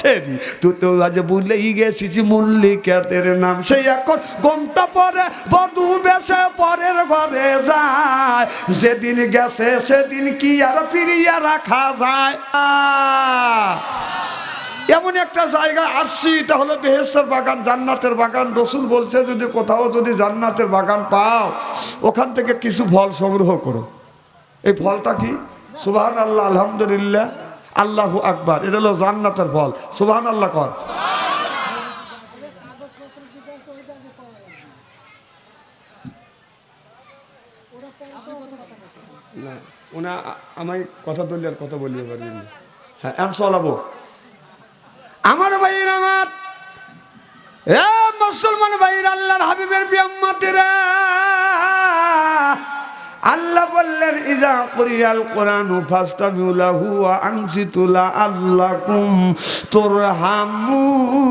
ছেড়ি তুই তো আজ ভুলেই গেছিস মল্লিকাতের নাম। সেই এখন ঘণ্টা পরে, বধু বেশে পরের ঘরে যায়। যেদিন গেছে সেদিন কি আর ফিরিয়ে রাখা যায়! এমন একটা জায়গা আসছি এটা হলো বেহেস্তের বাগান, জান্নাতের বাগান। রসুল বলছে, যদি কোথাও যদি জান্নাতের বাগান পাও, ওখান থেকে কিছু ফল সংগ্রহ করো। এই ফলটা কি? সুবাহ আল্লাহ আলহামদুলিল্লাহ। আল্লাহ আকবার এটা হলো জান্নাতের ফল। সুবাহ আল্লাহ কর ওনা আমায় কথা আর পারবেন। হ্যাঁ এখন চলাবো আমার ভাইয়ের আমার মুসলমান ভাইয়ের আল্লাহর হাবিবের বিয়াম্মাতিরা আল্লাহ বললেন ইজা কুরিয়াল কোরআন ফাস্তামিউ লাহু ওয়া আনসিতু লাআল্লাকুম তুরহামুন।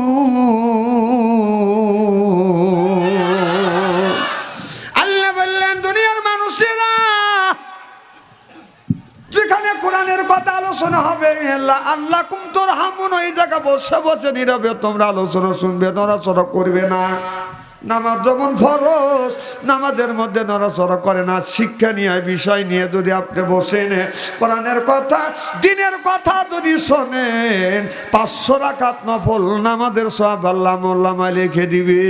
আল্লাহ বললেন, দুনিয়ার মানুষেরা যেখানে কোরআনের কথা আলোচনা হবে আল্লাহ আল্লাহ কুম তোর হামুন ওই জায়গা বসে বসে নীরবে তোমরা আলোচনা শুনবে, নড়াচড়া করবে না। নামাজ যেমন ফরজ, নামাজের মধ্যে নড়াচড়া করে না, শিক্ষা নিয়ে, বিষয় নিয়ে যদি আপনি বসেন, কোরআনের কথা, দিনের কথা যদি শোনেন, পাঁচশো রাকাত নফল নামাজের সব আল্লাহ মোল্লামা লিখে দিবে।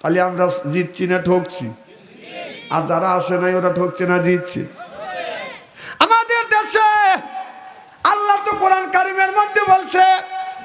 তাহলে আমরা জিতছি না ঠকছি? আর যারা আসে নাই, ওরা ঠকছে না দিচ্ছে আমাদের দেশে, আল্লাহ তো কোরআন কারিমের মধ্যে বলছে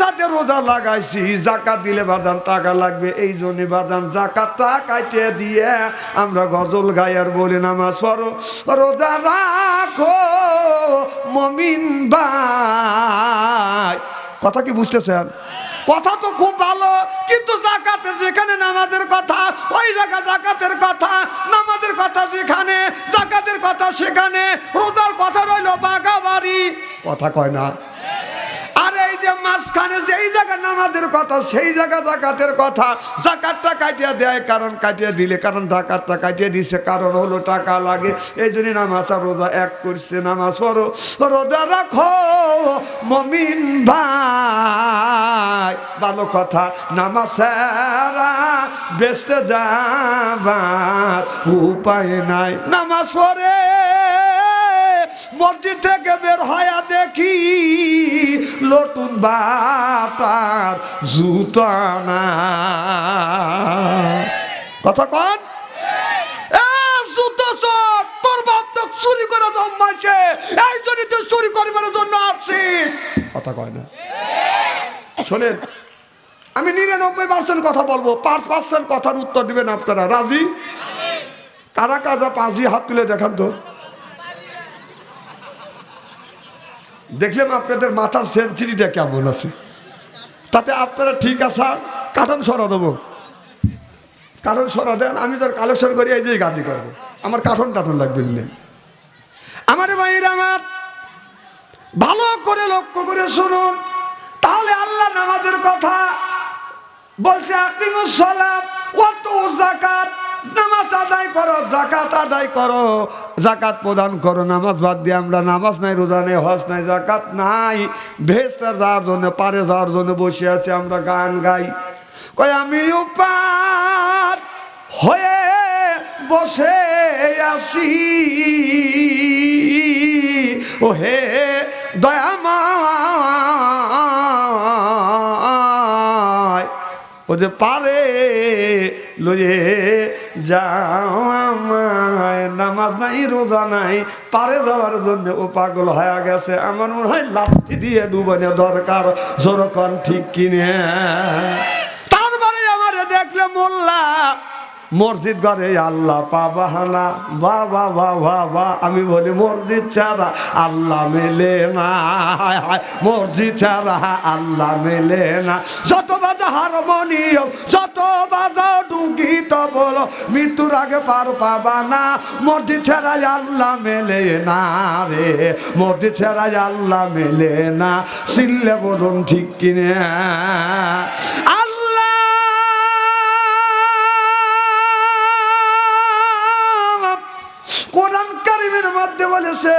সাথে রোজা লাগাইছি, জাকাত দিলে বাদান টাকা লাগবে, এই জন্য বাদান জাকাতটা কাটে দিয়ে আমরা গজল আর বলি নামাজ পড়ো। রোজা রাখো, মমিন ভাই। কথা কি বুঝতেছেন? কথা তো খুব ভালো, কিন্তু জাকাতে যেখানে নামাজের কথা, ওই জায়গা জাকাতের কথা, নামাজের কথা যেখানে, জাকাতের কথা সেখানে, রোজার কথা রইল বাগাবাড়ি। কথা কয় না। মাঝখানে যেই জায়গা নামাজের কথা, সেই জায়গা জাকাতের কথা, জাকাতটা কাটিয়ে দেয়, কারণ কাটিয়ে দিলে, কারণ জাকাতটা কাটিয়ে দিছে, কারণ হলো টাকা লাগে, এই জন্য নামাজ আর রোজা এক করছে, নামাজ পড়ো, রোজা রাখো, মমিন ভাই। ভালো কথা, নামাজ বেসতে যাবার উপায় নাই। নামাজ পড়ে মসজিদ থেকে বের হয়া দেখি নতুন বাটার জুতা না। কথা কন? চোর, করে জন্মাইছে এই চুরি করবার জন্য কথা কয় না। আমি নিরানব্বই পার্সেন্ট কথা বলব পাঁচ পার্সেন্ট কথার উত্তর দিবেন আপনারা রাজি? কারা কাজা পাঁচই হাত তুলে দেখান তো। দেখলাম আপনাদের মাথার সেঞ্চুরিটা কেমন আছে? তাতে আপনারা ঠিক আছেন? কাটন সরা দেবো। কাটন সরা দেন, আমি তোর কালেকশন করি, এই যে গাদি করব। আমার কাঠন টাটন লাগবে আমার ভাইয়ের আমার, ভালো করে লক্ষ্য করে শুনুন। তাহলে আল্লাহ নামাজের কথা বলছে, আকিমুস সালাম ওয়াতু যাকাত। নামাজ আদায় করো জাকাত আদায় করো। জাকাত প্রদান করো, নামাজ বাদ দিয়ে আমরা নামাজ নাই, রোজা নেই, হজ নাই জাকাত নাই। ভেস্তা যাওয়ার জন্য, পারে যাওয়ার জন্য বসে আছি আমরা গান গাই। কই আমি উপার হয়ে বসে আছি। ও হে দয়াময়, ও যে পারে লয়ে যাও আমায়, নামাজ নাই, রোজা নাই, পারে যাওয়ার জন্য ও পাগল হয়ে গেছে। আমার মনে হয় লাঠি দিয়ে ডুবানো দরকার, জোরকন ঠিক কিনে। মসজিদ ঘরে আল্লাহ পাবাহানা বা বা বা বা বা। আমি বলি, মসজিদ ছাড়া আল্লাহ মেলে না। মসজিদ ছাড়া আল্লাহ মেলে না। যত বাজা হারমোনিয়ম, যত বাজা ডুগিত বলো মৃত্যুর আগে পার পাবা না। মসজিদ ছাড়া আল্লাহ মেলে না রে। মসজিদ ছাড়া আল্লাহ মেলে না। সিল্লে বলুন, ঠিক কিনে? মধ্যে বলেছে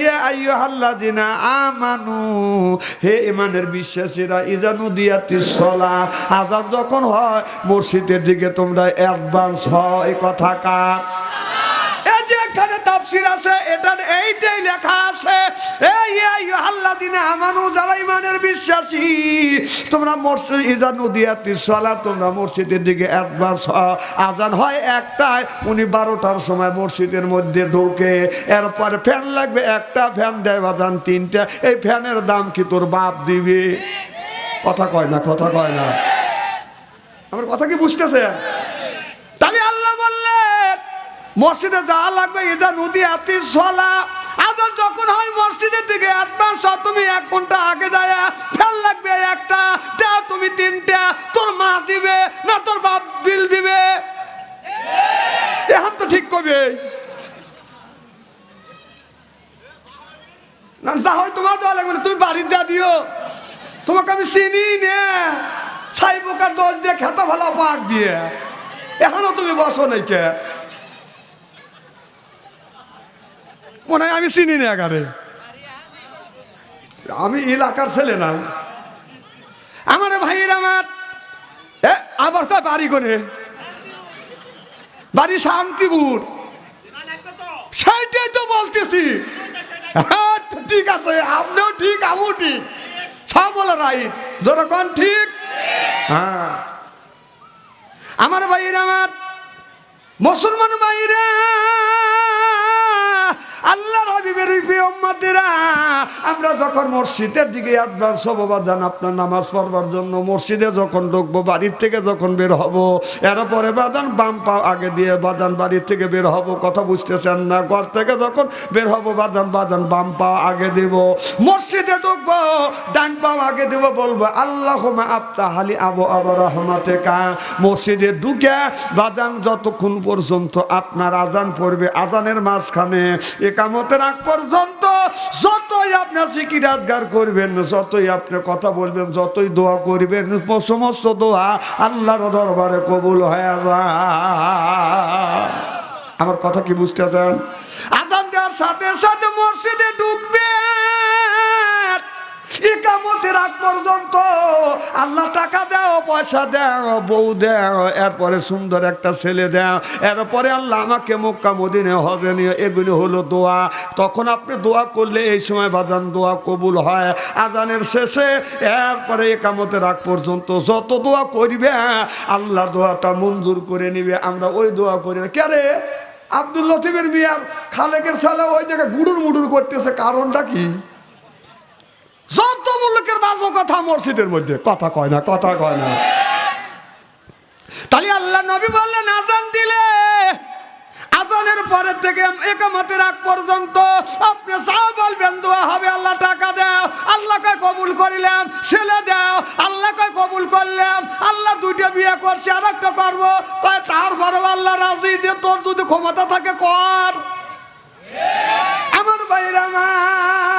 ইয়া আইয়ুহাল্লাযিনা আমানু। হে ইমানের বিশ্বাসীরা ইজানু দিয়াতি সলা। আজান যখন হয়, মসজিদের দিকে তোমরা অ্যাডভান্স হয় এই কথা কার? এই যে এখানে তাফসির আছে এটা এইটাই লেখা আছে। এই আল্লাদিনে আমানু যারা ইমানের বিশ্বাসী, তোমরা মসজিদ ইজা নদিয়াতি সালা তোমরা মসজিদের দিকে অ্যাডভান্স আজান হয় একটায়, উনি বারোটার সময় মসজিদের মধ্যে ঢোকে। এরপরে ফ্যান লাগবে, একটা ফ্যান দেয় বাজান তিনটা। এই ফ্যানের দাম কি তোর বাপ দিবে? কথা কয় না, কথা কয় না। আমার কথা কি বুঝতেছে? তাহলে আল্লাহ বললেন, মসজিদে যাওয়া লাগবে ইদা নদী আতি সলা আজান যখন হয় মসজিদের দিকে অ্যাডভান্স তুমি এক ঘণ্টা আগে যায়, ফেল লাগবে একটা, যা তুমি তিনটা, তোর মা দিবে, না তোর বাপ বিল দিবে। এখন তো ঠিক করবে না তোমার লাগবে না, তুমি দিও। চিনি ছাই দিয়ে ভালো পাক দিয়ে। এখনও তুমি বসো নাই কে মনে হয় আমি চিনি না এগারে আমি এলাকার ছেলে না। আমার ভাইয়ের আমার আবার কয় বাড়ি করে? বাড়ি শান্তিপুর। সেইটাই তো বলতেছি। হ্যাঁ, ঠিক আছে আপনিও ঠিক আমিও ঠিক। সব বলে রাইট যেরকম ঠিক? হ্যাঁ। আমার ভাইয়ের আমার মুসলমান ভাইরা আল্লাহ প্রিয় আমরা যখন মসজিদের দিকে অ্যাডভান্স হব বাদান আপনার নামাজ পড়বার জন্য মসজিদে যখন ঢুকবো, বাড়ির থেকে যখন বের হব, এরপরে বাদান বাম পা আগে দিয়ে বাদান বাড়ির থেকে বের হব, কথা বুঝতেছেন না? ঘর থেকে যখন বের হব, বাদান বাদান বাম পা আগে দেব। মসজিদে ঢুকবো, ডান পা আগে দেব, বলব আল্লাহ আপতা হালি আবু আবু রহমাতে কা মসজিদে ঢুকে বাদান যতক্ষণ পর্যন্ত আপনার আজান পড়বে, আজানের মাঝখানে একামতের আগ পর্যন্ত যতই আপনার জিকির আজগার করবেন, যতই আপনি কথা বলবেন, যতই দোয়া করবেন, সমস্ত দোয়া আল্লাহর দরবারে কবুল হয়ে আমার কথা কি বুঝতে চান? আজান দেওয়ার সাথে সাথে মসজিদে ঢুকবে আগ পর্যন্ত আল্লাহ টাকা দাও, পয়সা দাও, বউ দাও, এরপরে সুন্দর একটা ছেলে দাও, এরপরে আল্লাহ আমাকে মক্কা, মদিনে, হজে নিয়ে এগুলি হলো দোয়া। তখন আপনি দোয়া করলে এই সময় বাজান দোয়া কবুল হয়। আজানের শেষে এরপরে একামতের আগ পর্যন্ত যত দোয়া করবে, আল্লাহ দোয়াটা মঞ্জুর করে নিবে। আমরা ওই দোয়া করি না। কে আব্দুল লতিফের মিয়ার খালেকের ছেলে ওই জায়গায় গুডুর মুডুর করতেছে। কারণটা কি? যত মুলুকের বাজো কথা মসজিদের মধ্যে, কথা কয় না, কথা কয় না। তাহলে আল্লাহ নবী বললেন, আজান দিলে, আজানের পরে থেকে একামতের আগ পর্যন্ত আপনি যা বলবেন দোয়া হবে, আল্লাহ টাকা দাও, আল্লাহকে কবুল করিলাম, ছেলে দাও, আল্লাহকে কবুল করলাম, আল্লাহ দুইটা বিয়ে করছি আর একটা করব। কয় তারপরে আল্লাহ রাজি যে তোর যদি ক্ষমতা থাকে কর। আমার ভাইয়ের আমার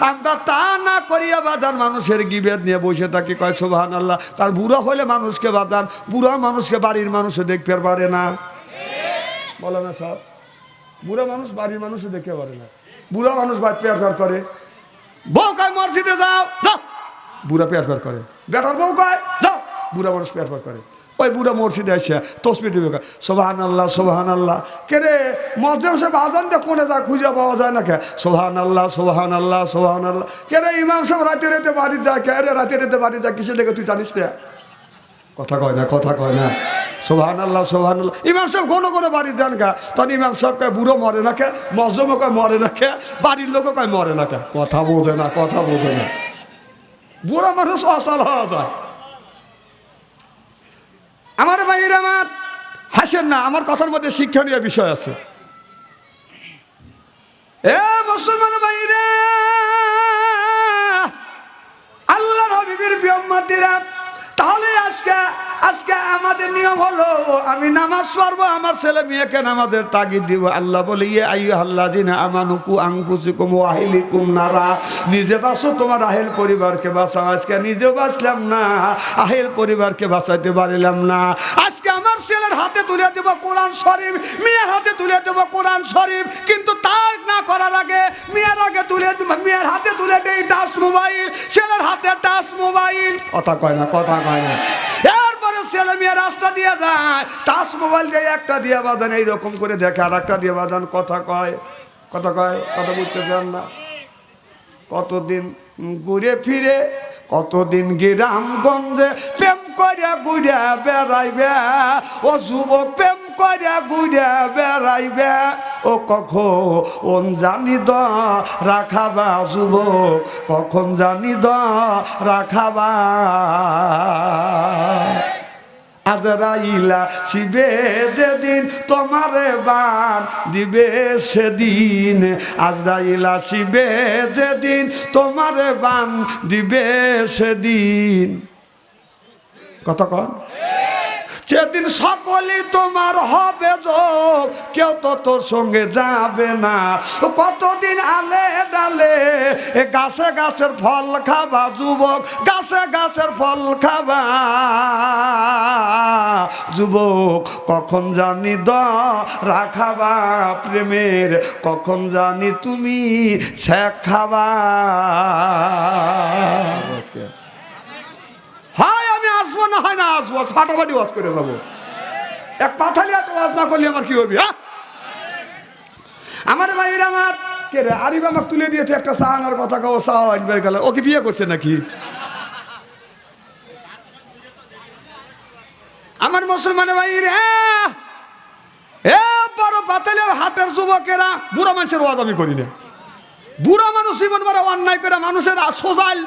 আমরা তা না করিয়া বাজার মানুষের গিবেদ নিয়ে বসে থাকি। কয় সোভান আল্লাহ কারণ বুড়ো হলে মানুষকে বাজান বুড়া মানুষকে বাড়ির মানুষে দেখতে পারে না। বলো না সব। বুড়া মানুষ বাড়ির মানুষে দেখতে পারে না। বুড়া মানুষ পেয়ার করে। বউ কয়, মসজিদে যাও যাও। বুড়া পেয়ার করে। বেটার বউ কয়, যাও। বুড়া মানুষ পেয়ার করে। ওই বুড়া মসজিদে এসে তসবি দিবে সোহান আল্লাহ সোহান আল্লাহ কে রে মসজিদ সাহেব আজান দিয়ে কোনে যা খুঁজে পাওয়া যায় না কে? সোহান আল্লাহ সোহান আল্লাহ সোহান আল্লাহ কে রে, ইমাম সাহেব রাতে রাতে বাড়ি যায়, কে রে, রাতে রাতে বাড়ি যায় কিসে ডেকে তুই জানিস না কথা কয় না, কথা কয় না। সোহান আল্লাহ সোহান আল্লাহ ইমাম সাহেব কোনো কোনো বাড়ি যান কা? তখন ইমাম সাহেব কয়, বুড়ো মরে না কে? মজমও কয়, মরে না কে? বাড়ির লোকও কয়, মরে না কে? কথা বোঝে না, কথা বোঝে না। বুড়ো মানুষ অসাল হওয়া যায়। আমার ভাইয়ের আমার। হাসেন না, আমার কথার মধ্যে শিক্ষণীয় বিষয় আছে। এ মুসলমান ভাইরা, আল্লাহর হাবিবের তাহলে আজকে আমাদের নিয়ম হলো, আমি নামাজ পড়ব, আমার ছেলে মেয়েকে নামাজের তাগিদ দিব। আল্লাহ বলে ইয়ে আইয়ু আল্লাহ দিন আমানুকু আংকুসিকুম ওয়াহিলিকুম নারা। নিজে বাঁচো, তোমার আহেল পরিবারকে বাঁচাও। আজকে নিজে বাঁচলাম না, আহেল পরিবারকে বাঁচাইতে পারিলাম না। আজকে আমার ছেলের হাতে তুলে দেব কোরআন শরীফ, মেয়ের হাতে তুলে দেব কোরআন শরীফ, কিন্তু তার না করার আগে মেয়ের আগে তুলে মেয়ের হাতে তুলে দেই টাচ মোবাইল, ছেলের হাতে টাচ মোবাইল। কথা কয় না, কথা কয় না। ছেলে মেয়ে রাস্তা দিয়ে যায়, টাচ মোবাইল দিয়ে একটা দিয়ে বাঁধান, এইরকম করে দেখে আর একটা দিয়ে বাঁধান, কথা কয় কথা কয়, কথা বুঝতে চান না। কতদিন ঘুরে ফিরে, কতদিন গ্রামগঞ্জে প্রেম করে ঘুরে বেড়াইবে, ও যুবক প্রেম করে ঘুরে বেড়াইবে, ও কখন জানি দ, রাখাবা যুবক, কখন জানি দ, রাখাবা। আজরাইলা শিবে যেদিন তোমারে বান দিবে সেদিন। আজরাইলা শিবে যেদিন তোমারে বান দিবে সেদিন। কত কন। সেদিন সকলই তোমার হবে যোগ কেউ তো তোর সঙ্গে যাবে না। কতদিন আলে ডালে এ গাছে গাছের ফল খাবা যুবক, গাছে গাছের ফল খাবা। যুবক, কখন জানি দ রাখাবা প্রেমের, কখন জানি তুমি শেখ খাবা। হয় আমি আসব, না হয় না আসব? ফাটাফাটি ওয়াজ করে দেবো এক পাথালি আর ওয়াজ না করলে আমার কি হবে হ্যাঁ? আমার ভাইয়ের আমার, কে রে, আরিফ আমাকে তুলে দিয়েছে একটা চা আনার কথা, কও চা আনবার গেল। ওকে বিয়ে করছে নাকি? আমার মুসলমান ভাই রে এ, বড় পাতালে হাটের যুবকেরা, বুড়া মানুষের ওয়াজ আমি করি না। বুড়া মানুষ জীবন বড় অন্যায় করে মানুষের সোজাইল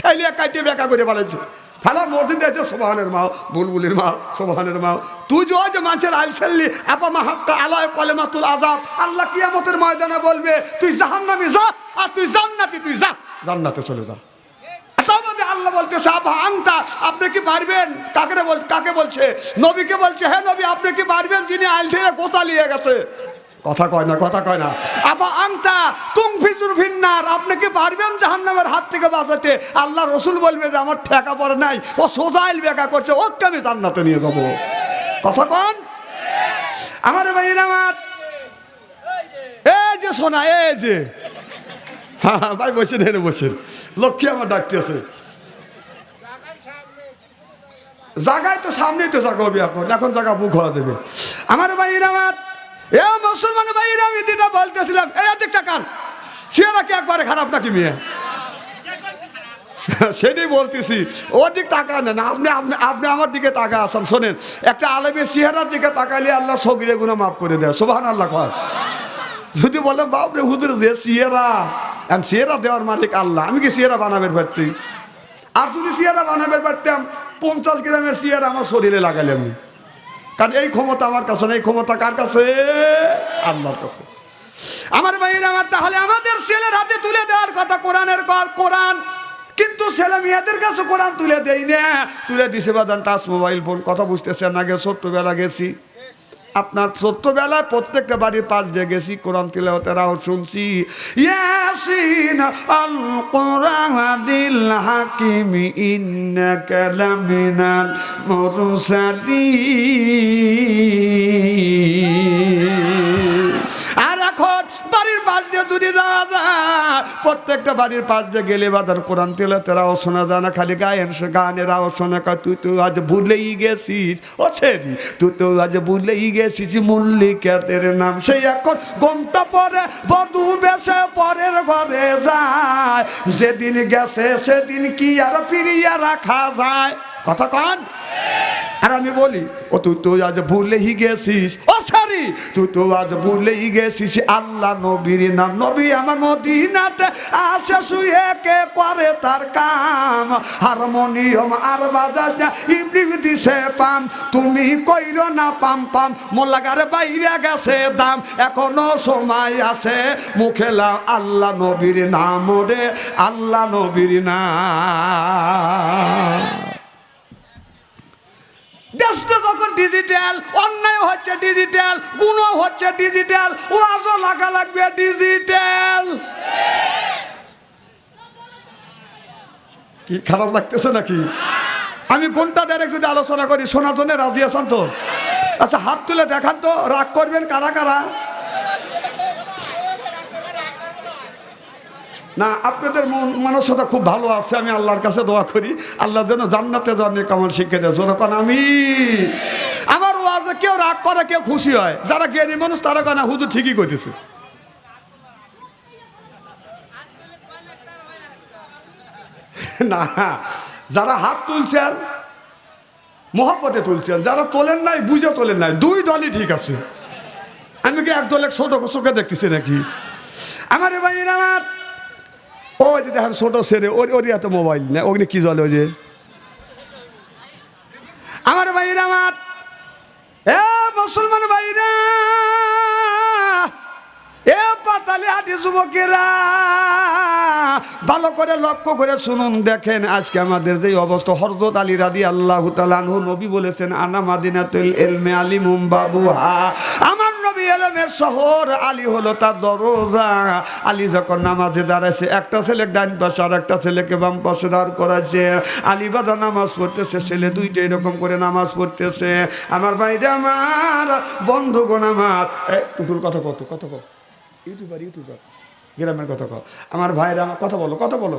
ঠেলিয়া কাটিয়ে বেকা করে বলেছে ফেলা মসজিদে আছে সোবাহানের মাও বুলবুলির মাও সোবাহানের মাও। তুই যে যে মানুষের আইল ছেললি আপা মাহাক্কা আলায় কলেমা তুল আজাব আল্লাহ কিয়ামতের ময়দানে বলবে তুই জাহান্নামি যা আর তুই জান্নাতি তুই যা। জান্নাতে চলে যা। মধ্যে আল্লাহ বলতেছে আংটা আপনি কি পারবেন? কাকে বল কাকে বলছে? নবীকে বলছে হ্যাঁ নবী আপনি কি পারবেন? যিনি আইল থেকে গোসা নিয়ে গেছে। কথা কয় না, কথা কয় না। আবা আংটা তুম ফিজুর ভিন্নার আপনি কি পারবেন জাহান্নামের হাত থেকে বাঁচাতে? আল্লাহ রসুল বলবে যে আমার ঠেকা পড়ে নাই, ও সোজাইল বেকা করছে, ওকে আমি জান্নাতে নিয়ে যাব। কথা কন? আমার ভাই আমার। এই যে সোনা, এই যে। হ্যাঁ ভাই, বসেন এনে বসেন। লক্ষ্মী আমার ডাকতে আছে। জায়গায় তো সামনেই তো জায়গা এখন এখন জায়গা বুক হওয়া যাবে। আমার ভাইয়ের আমার। এ মুসলমান ভাইয়ের, আমি যেটা বলতেছিলাম, এই দিকটা কান। সে নাকি একবারে খারাপ নাকি মেয়ে? সেটাই বলতেছি। ওর দিক তাকান না, আপনি আপনি আপনি আমার দিকে তাকা আসান। শোনেন, একটা আলমের চেহারার দিকে তাকাইলে আল্লাহ সগিরে গুণা মাফ করে দেয়। সোভান আল্লাহ যদি বলেন, বাপরে হুদুর দে সিয়েরা এখন সিয়েরা দেওয়ার মালিক আল্লাহ। আমি কি সিয়েরা বানাবের পারতি আর যদি সিয়েরা বানাবের পারতাম পঞ্চাশ গ্রামের সিয়েরা আমার শরীরে লাগালে আমি। কারণ এই ক্ষমতা আমার কাছে নেই, এই ক্ষমতা কার কাছে? আল্লাহর কাছে। আমার ভাইয়ের, আমার তাহলে আমাদের ছেলের হাতে তুলে দেওয়ার কথা কোরআনের কর, কোরআন। কিন্তু ছেলে মেয়েদের কাছে কোরআন তুলে দেয় না। তুলে দিছে বাদান টাচ মোবাইল ফোন, কথা বুঝতেছে বুঝতেছেন আগে ছোট্টবেলা গেছি। আপনার সত্যবেলায় প্রত্যেকটা বাড়ির পাশ দিয়ে গেছি কোরআন তিলাওয়াতের আওয়াজ শুনছি। ইয়াসিন হাকিম বাড়ির পাশ দিয়ে দূরে যাওয়া যায়, প্রত্যেকটা বাড়ির পাশ দিয়ে গেলে বাদার কোরআন তেলে তেরাও শোনা যায় না, খালি গায়েন গানেরাও শোনা কয় তুই তো আজ ভুলেই গেছিস। ও ছেড়ি, তুই তো আজ ভুলেই গেছিস মল্লিকাতের নাম। সেই এখন গমটা পরে, বধু বেসে পরের ঘরে যায়। যেদিন গেছে, সেদিন কি আর ফিরিয়ে রাখা যায়? কথা কন। আর আমি বলি, ও, তুই তো আজ ভুলেই গেছিস। ও, সারি, তুই তো আজ ভুলেই গেছিস। আল্লাহ নবীর নাম, নবী আমার মদিনাতে আসে, শুয়ে কে করে তার কাম? হারমোনিয়াম আর বাজাস না ইবলিম দিছে পাম। তুমি কইর না পাম পাম, মোল্লাগারে বাইরে গেছে দাম। এখনও সময় আছে, মুখে লাও আল্লাহ নবীর নাম রে, আল্লাহ নবীর নাম। দেশটা যখন ডিজিটাল অন্যায় হচ্ছে ডিজিটাল গুণ হচ্ছে ডিজিটাল ও ওয়াজও লাগা লাগবে ডিজিটাল কি খারাপ লাগতেছে নাকি? আমি কোনটা ডাইরেক্ট যদি আলোচনা করি, শোনার জন্য রাজি আছেন তো? আচ্ছা হাত তুলে দেখান তো, রাগ করবেন কারা কারা? না, আপনাদের মন- মানসতা খুব ভালো আছে, আমি আল্লাহর কাছে দোয়া করি। আল্লাহ যেন জান্নাতে যান কামাল শিখে দেয়। যখন আমি আমার ওয়াজে কেউ রাগ করে, কেউ খুশি হয়। যারা জ্ঞানী মানুষ, তারা কেন হুজুর ঠিকই করতেছে না, যারা হাত তুলছেন মহাপতে তুলছেন, যারা তোলেন নাই, বুঝে তোলেন নাই, দুই দলই ঠিক আছে। আমি কি এক দলে ছোট চোখে দেখতেছি নাকি? আমার ভাই আমার ওই যে দেখেন ছোট ছেলে, ওর ওর এত মোবাইল না ওগুলি কি জলে ওই যে? আমার ভাইরা আমার। এ মুসলমান ভাইরা! পাতালে আদি যুবকেরা, ভালো করে লক্ষ্য করে শুনুন, দেখেন আজকে আমাদের যে অবস্থা। হরজত আলী রাদি আল্লাহ তালানহু নবী বলেছেন, আনা মাদিনাতুল এলমে আলিমুম বাবুহা। আমার নবী এলমের শহর, আলী হলো তার দরজা। আলী যখন নামাজে দাঁড়াইছে, একটা ছেলে ডান পাশে আর একটা ছেলেকে বাম পাশে দাঁড় করাইছে। আলী বাদা নামাজ পড়তেছে, ছেলে দুইটা এরকম করে নামাজ পড়তেছে। আমার বাইরে আমার, বন্ধুগণ আমার। কথা কত কত কত ইউটিউবার ইউটিউবার। গ্রামের কথা কো আমার ভাইরা আমার কথা বলো কথা বলো।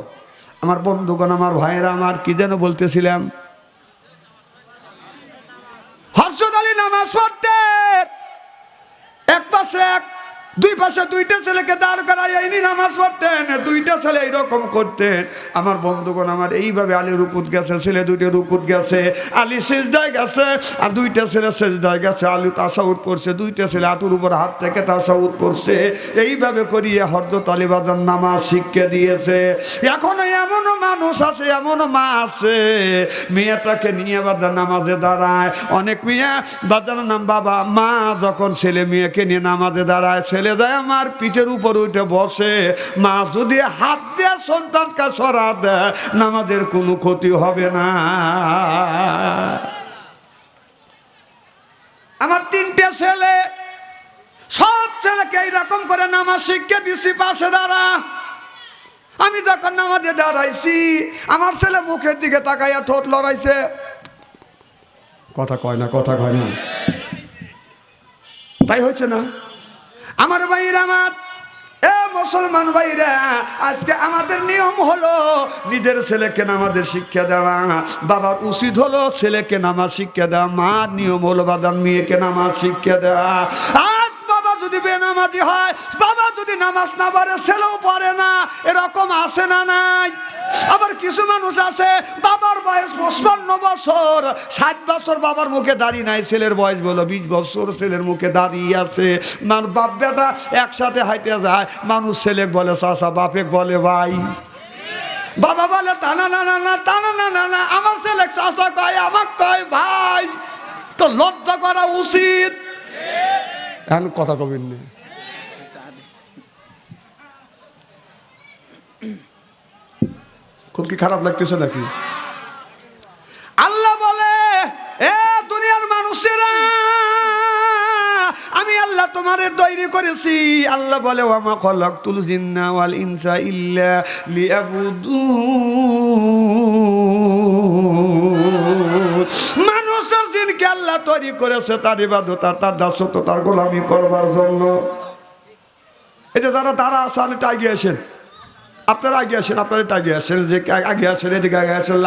আমার বন্ধুগণ, আমার ভাইরা আমার কি যেন বলতেছিলাম? হর্ষদ আলী নামাজ পড়তে। এক পাশে এক দুই পাশে দুইটা ছেলেকে দাঁড় করাই ইনি নামাজ পড়তেন, দুইটা ছেলে এইরকম করতেন। আমার বন্ধুগণ, আমার এইভাবে আলী রুকুত গেছে, ছেলে দুইটা রুকুত গেছে, আলী সেজদায় গেছে, আর দুইটা ছেলে সেজদায় গেছে, আলু তাসাউদ পড়ছে, দুইটা ছেলে হাতুর উপর হাত থেকে তাসাউদ পড়ছে। এইভাবে করিয়ে হরদ তালিবাদান নামাজ শিক্ষা দিয়েছে। এখনও এমনও মানুষ আছে, এমনও মা আছে। মেয়েটাকে নিয়ে বাজার নামাজে দাঁড়ায়। অনেক মেয়ে বাজার নাম বাবা, মা যখন ছেলে মেয়েকে নিয়ে নামাজে দাঁড়ায় ছেলে যায় আমার পিঠের উপর উঠে বসে। মা যদি হাত দিয়ে সন্তানকে সরা দেয়, নামাজের কোনো ক্ষতি হবে না। আমার তিনটে ছেলে, সব ছেলেকে এইরকম করে নামাজ শিক্ষা দিছি, পাশে দাঁড়া। আমি যখন নামাজে দাঁড়াইছি, আমার ছেলে মুখের দিকে তাকাইয়া ঠোঁট লড়াইছে। কথা কয় না, কথা কয় না। তাই হয়েছে না? আমার ভাইরা আমার। এ মুসলমান ভাইরা আজকে আমাদের নিয়ম হলো নিজের ছেলেকে নামাদের শিক্ষা দেওয়া। বাবার উচিত হলো ছেলেকে নামাজ শিক্ষা দেওয়া। মার নিয়ম হলো বাদান মেয়েকে নামাজ শিক্ষা দেওয়া। যদি বেনামাজি হয়, বাবা যদি নামাজ না পড়ে, ছেলেও পড়ে না। এরকম আসে না নাই? আবার কিছু মানুষ আছে, বাবার বয়স পঁচপান্ন বছর, ষাট বছর বাবার মুখে দাঁড়িয়ে নাই, ছেলের বয়স বলো, বিশ বছর ছেলের মুখে দাঁড়িয়ে আছে। মানে বাপ বেটা একসাথে হাইটে যায়, মানুষ ছেলে বলে চাষা বাপে বলে, ভাই। বাবা বলে টানা না না না টানা না না না, আমার ছেলে চাষা কয় আমার কয়, ভাই। তো লজ্জা করা উচিত। এখন কথা কবেন না। খুব কি খারাপ লাগতেছে নাকি? আল্লাহ বলে, এ দুনিয়ার মানুষেরা, আমি আল্লাহ তোমারে তৈরি করেছি। আল্লাহ বলে, ওয়ামা খলাকতুল জিন্না ওয়াল ইনসা ইল্লা মানুষের জিনকে আল্লাহ তৈরি করেছে তার ইবাদত আর তার দাসত্ব, তার গোলামি করবার জন্য? এটা যারা তারা আসান এটা আগে আসেন। আপনারা আগে আসেন, আপনারা এটা আগে আসেন। যে আগে আসেন, এদিকে আগে আসেন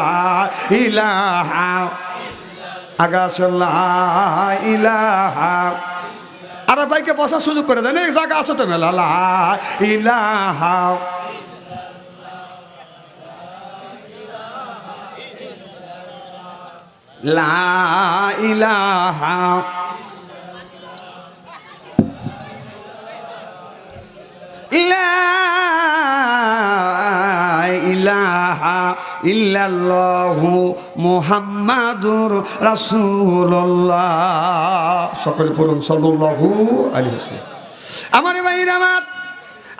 আগে আসেন আর ভাইকে বসার সুযোগ করে দেন। এই জায়গা আছে তো মেলা ইলাহা। লা ইলাহা ইলাহা ইল্লাল্লাহু মুহাম্মাদুর রাসূলুল্লাহ। সকলে পড়ুন সাল্লাল্লাহু আলাইহি ওয়াসাল্লাম। আমার ভাইরা আমার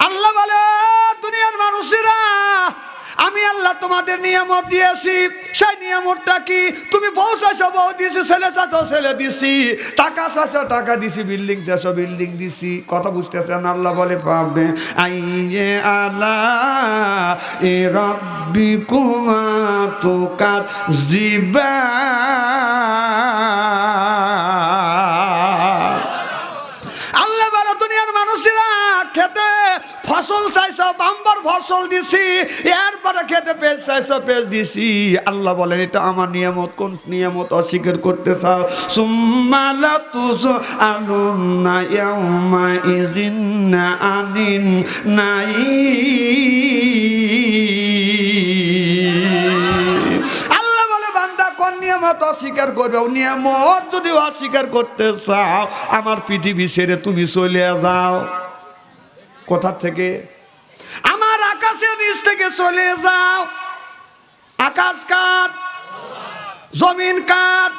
আল্লাহ বলে দুনিয়ার মানুষেরা আমি আল্লাহ তোমাদের নিয়ামত দিয়েছি। সেই নিয়ামতটা কি? তুমি বউ চাইছো বউ দিয়েছি, ছেলে চাইছো ছেলে দিছি টাকা চাইছো টাকা দিছি বিল্ডিং চাইছো বিল্ডিং দিছি কথা বুঝতেছেন? আল্লাহ বলে, পাবে আইয়ে আলা এ রব্বি কুমা তো কাজ আল্লাহ বলে, দুনিয়ার মানুষেরা খেতে ফসল চাইছো বাম্বার ফসল দিছি, এরপরে খেতে পেজ চাইছো পেজ দিছি। আল্লাহ বলেন, এটা আমার নিয়ামত, কোন নিয়ামত অস্বীকার করতে চাও? সুম্মালা তুস আলুন না ইয়াউমা ইজিন না আনিন নাই অস্বীকার যদি অস্বীকার করতে চাও, আমার পৃথিবী ছেড়ে তুমি চলে যাও। কোথা থেকে? আকাশের নিচ থেকে চলে যাও। আকাশ কার? জমিন কার?